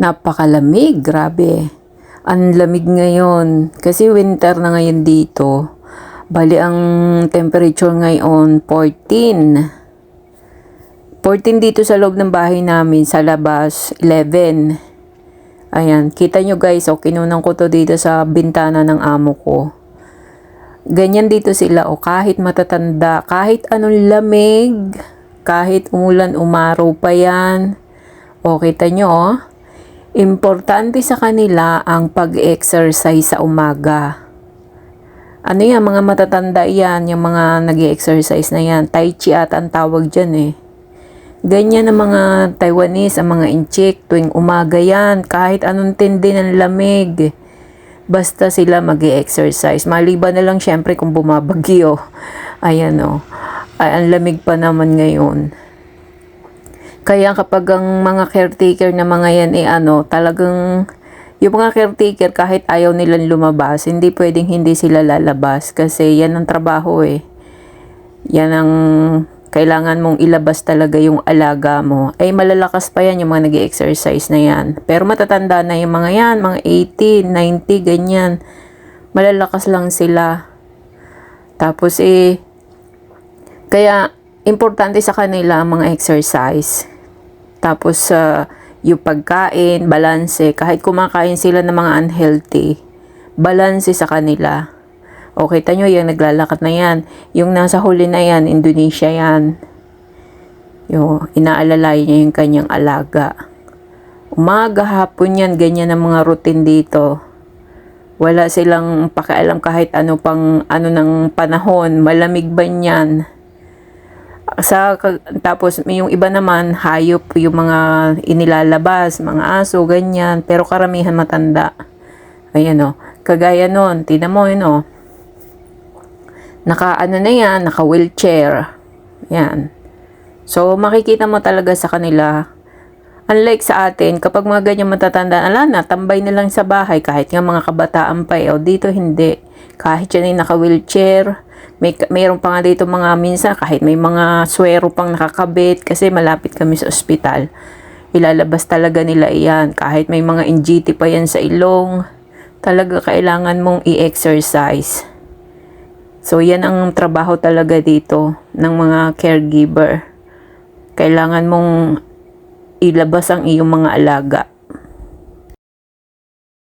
Napakalamig, grabe. Ang lamig ngayon. Kasi winter na ngayon dito. Bali, ang temperature ngayon, 14. 14 dito sa loob ng bahay namin, sa labas, 11. Ayan, kita nyo guys, oh, kinunan ko to dito sa bintana ng amo ko. Ganyan dito sila, o kahit matatanda, kahit anong lamig, kahit umulan, umaraw pa yan. O, kita nyo, oh. Importante sa kanila ang pag-exercise sa umaga. Ano yan, mga matatanda yan, yung mga nag exercise na yan. Tai Chi at ang tawag dyan eh. Ganyan ang mga Taiwanese, ang mga inchik, tuwing umaga yan, kahit anong tindi ng lamig. Basta sila mag exercise Maliban na lang syempre kung bumabagyo. Ayan o. Ay, ang lamig pa naman ngayon. Kaya kapag ang mga caretaker na mga yan eh ano, talagang yung mga caretaker kahit ayaw nilang lumabas, hindi pwedeng hindi sila lalabas kasi yan ang trabaho eh. Yan ang kailangan mong ilabas talaga yung alaga mo. Eh malalakas pa yan yung mga nag exercise na yan. Pero matatanda na yung mga yan, mga 80, 90, ganyan. Malalakas lang sila. Tapos eh, kaya importante sa kanila ang mga exercise. Tapos sa yung pagkain, balanse, kahit kumakain sila ng mga unhealthy, balanse sa kanila. O kita nyo, yung naglalakad na yan. Yung nasa huli na yan, Indonesia yan. Yung inaalalay niya yung kanyang alaga. Umaga, hapon yan, ganyan ang mga routine dito. Wala silang pakialam kahit ano pang ano ng panahon, malamig ba niyan sa tapos yung iba naman hayop yung mga inilalabas, mga aso, ganyan, pero karamihan matanda. Ayan o. Kagaya nun, tina mo yun o. Naka ano na yan, naka wheelchair. Yan. So makikita mo talaga sa kanila Unlike sa atin, kapag mga ganyan matatanda, ala na, tambay na lang sa bahay kahit nga mga kabataan pa eh. O dito hindi. Kahit yan ay naka-wheelchair, may, mayroon pa nga dito mga minsan kahit may mga swero pang nakakabit kasi malapit kami sa ospital. Ilalabas talaga nila iyan. Kahit may mga NGT pa yan sa ilong, talaga kailangan mong i-exercise. So, yan ang trabaho talaga dito ng mga caregiver. Kailangan mong ilabas ang iyong mga alaga.